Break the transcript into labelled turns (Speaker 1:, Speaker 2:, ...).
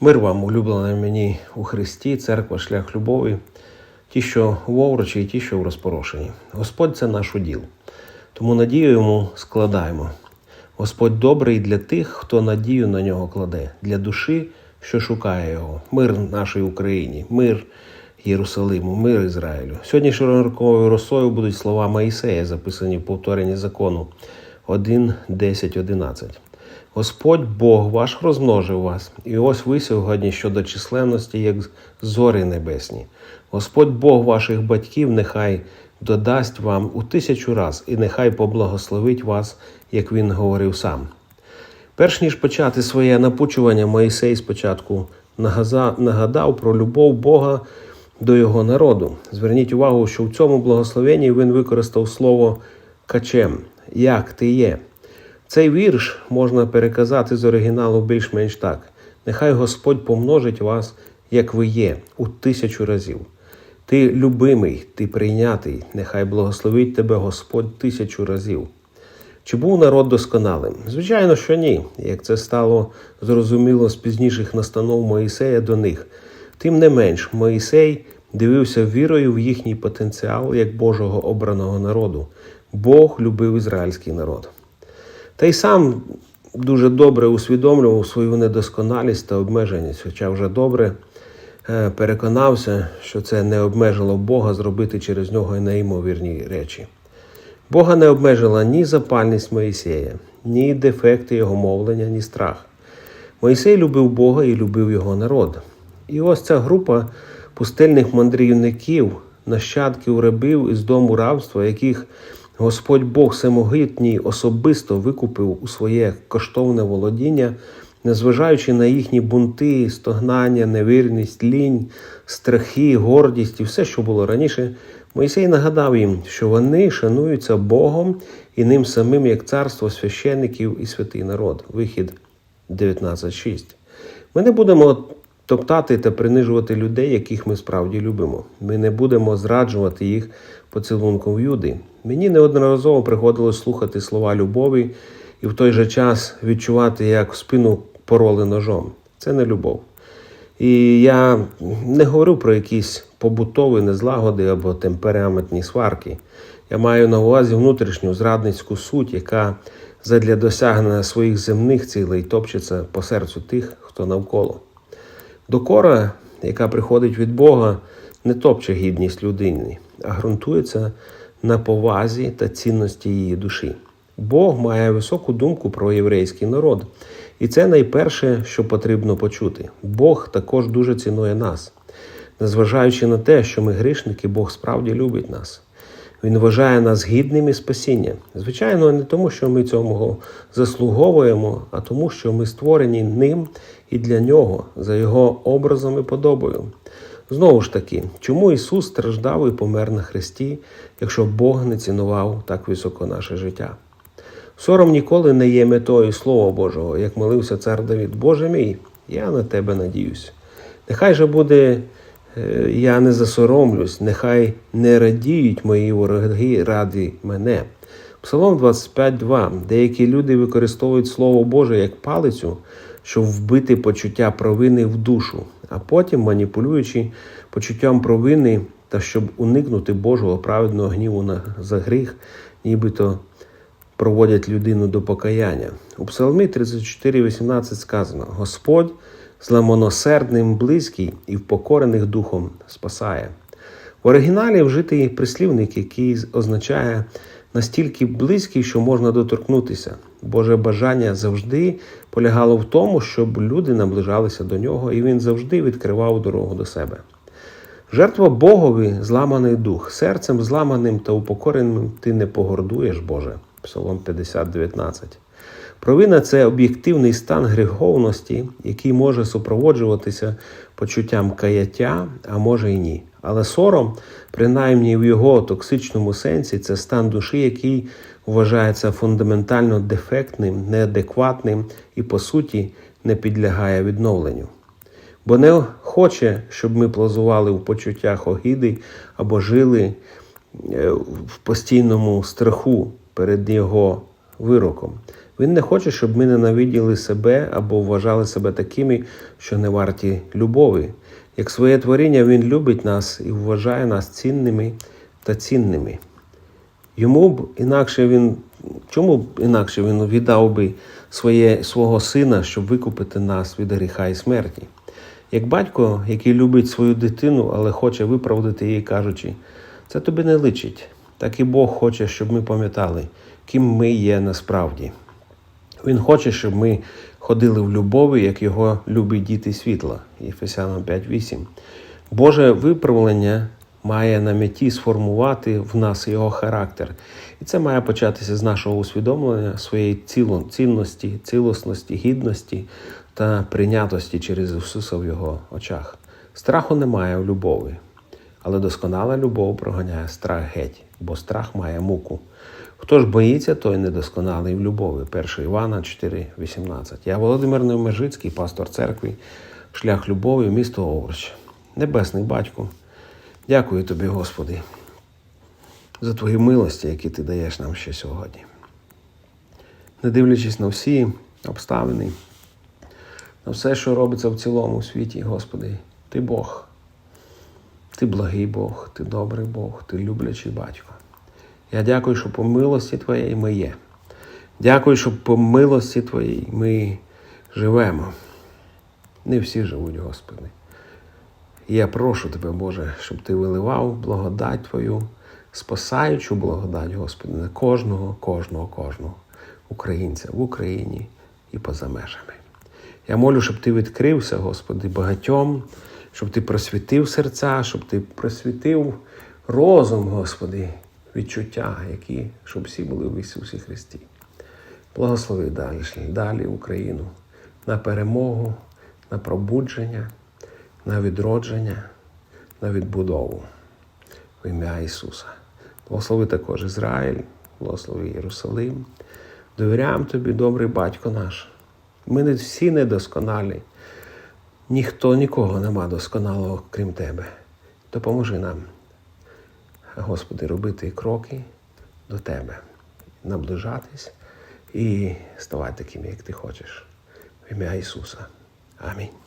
Speaker 1: Мир вам, улюблена мені у Христі, церква, шлях любові, ті, що в оврочі, і ті, що в розпорошенні. Господь це наш уділ, тому надію йому складаємо. Господь добрий для тих, хто надію на нього кладе, для душі, що шукає його. Мир нашій Україні, мир Єрусалиму, мир Ізраїлю. Сьогодні широковою росою будуть слова Моїсея, записані в повторенні закону 1, 10, 11. Господь Бог ваш розмножив вас, і ось ви сьогодні щодо численності, як зорі небесні. Господь Бог ваших батьків нехай додасть вам у тисячу раз, і нехай поблагословить вас, як він говорив сам. Перш ніж почати своє напучування, Моїсей спочатку нагадав про любов Бога до його народу. Зверніть увагу, що в цьому благословенні він використав слово качем, як ти є. Цей вірш можна переказати з оригіналу більш-менш так: нехай Господь помножить вас, як ви є, у тисячу разів. Ти любимий, ти прийнятий, нехай благословить тебе Господь тисячу разів. Чи був народ досконалим? Звичайно, що ні, як це стало зрозуміло з пізніших настанов Моїсея до них. Тим не менш, Моїсей дивився вірою в їхній потенціал як Божого обраного народу. Бог любив ізраїльський народ. Та й сам дуже добре усвідомлював свою недосконалість та обмеженість, хоча вже добре е, переконався, що це не обмежило Бога зробити через нього неймовірні речі. Бога не обмежила ні запальність Моїсея, ні дефекти його мовлення, ні страх. Моїсей любив Бога і любив його народ. І ось ця група пустельних мандрівників, нащадків рабів із дому рабства, яких Господь Бог Всемогутній особисто викупив у своє коштовне володіння, незважаючи на їхні бунти, стогнання, невірність, лінь, страхи, гордість і все, що було раніше, Моїсей нагадав їм, що вони шануються Богом і ним самим як царство священників і святий народ. Вихід 19.6. Ми не будемо топтати та принижувати людей, яких ми справді любимо. Ми не будемо зраджувати їх поцілунком в юди. Мені неодноразово приходилось слухати слова любові і в той же час відчувати, як в спину пороли ножом. Це не любов. І я не говорю про якісь побутові незлагоди або темпераментні сварки. Я маю на увазі внутрішню зрадницьку суть, яка задля досягнення своїх земних цілей топчеться по серцю тих, хто навколо. Докора, яка приходить від Бога, не топче гідність людини, а ґрунтується на повазі та цінності її душі. Бог має високу думку про єврейський народ, і це найперше, що потрібно почути. Бог також дуже цінує нас. Незважаючи на те, що ми грішники, Бог справді любить нас. Він вважає нас гідними спасіння. Звичайно, не тому, що ми цього заслуговуємо, а тому, що ми створені ним і для нього, за його образом і подобою. Знову ж таки, чому Ісус страждав і помер на хресті, якщо Бог не цінував так високо наше життя? Сором ніколи не є метою Слова Божого, як молився цар Давід. Боже мій, я на тебе надіюсь. Нехай же буде, я не засоромлюсь, нехай не радіють мої вороги ради мене. Псалом 25.2. Деякі люди використовують Слово Боже як палицю, щоб вбити почуття провини в душу, а потім, маніпулюючи почуттям провини та щоб уникнути Божого праведного гніву на за гріх, нібито проводять людину до покаяння. У Псалмі 34.18 сказано: Господь зламоносердним близький і впокорених духом спасає. В оригіналі вжитий прислівник, який означає настільки близький, що можна доторкнутися. Боже бажання завжди полягало в тому, щоб люди наближалися до нього, і він завжди відкривав дорогу до себе. Жертва Богові зламаний дух, серцем зламаним та упокореним ти не погордуєш, Боже. Псалом 50.19. Провина це об'єктивний стан гріховності, який може супроводжуватися почуттям каяття, а може й ні. Але сором, принаймні в його токсичному сенсі, це стан душі, який вважається фундаментально дефектним, неадекватним і, по суті, не підлягає відновленню. Бо не хоче, щоб ми плазували в почуттях огиди або жили е, в постійному страху перед його вироком. Він не хоче, щоб ми ненавиділи себе або вважали себе такими, що не варті любові. Як своє творіння, Він любить нас і вважає нас цінними та цінними. Йому б інакше він, чому б інакше він віддав би своє, свого сина, щоб викупити нас від гріха і смерті? Як батько, який любить свою дитину, але хоче виправдати її, кажучи, це тобі не личить. Так і Бог хоче, щоб ми пам'ятали, ким ми є насправді. Він хоче, щоб ми ходили в любові, як його любить діти світла. Єфесянам 5.8. Боже виправлення має на меті сформувати в нас його характер. І це має початися з нашого усвідомлення своєї цінності, цілісності, гідності та прийнятості через Ісуса в Його очах. Страху немає в любові, але досконала любов проганяє страх геть, бо страх має муку. Хто ж боїться, той недосконалий в любові. 1 Івана 4,18. Я Володимир Невмежицький, пастор церкви, шлях любові, місто Овруч. Небесний батько, дякую тобі, Господи, за твої милості, які ти даєш нам ще сьогодні. Не дивлячись на всі обставини, на все, що робиться в цілому світі, Господи, ти Бог. Ти благий Бог, ти добрий Бог, ти люблячий батько. Я дякую, що по милості Твоєї ми є. Дякую, що по милості Твоїй ми живемо. Не всі живуть, Господи. Я прошу Тебе, Боже, щоб Ти виливав благодать Твою, спасаючу благодать, Господи, на кожного, кожного, кожного українця в Україні і поза межами. Я молю, щоб Ти відкрився, Господи, багатьом, щоб Ти просвітив серця, щоб Ти просвітив розум, Господи, відчуття, які, щоб всі були в Ісусі Христі. Благослови далі, далі Україну на перемогу, на пробудження, на відродження, на відбудову в ім'я Ісуса. Благослови також Ізраїль, благослови Єрусалим. Довіряємо тобі, добрий батько наш. Ми не всі недосконалі. Ніхто нікого нема досконалого, крім тебе. Допоможи нам, Господи, робити кроки до Тебе, наближатись і ставати таким, як Ти хочеш. В ім'я Ісуса. Амінь.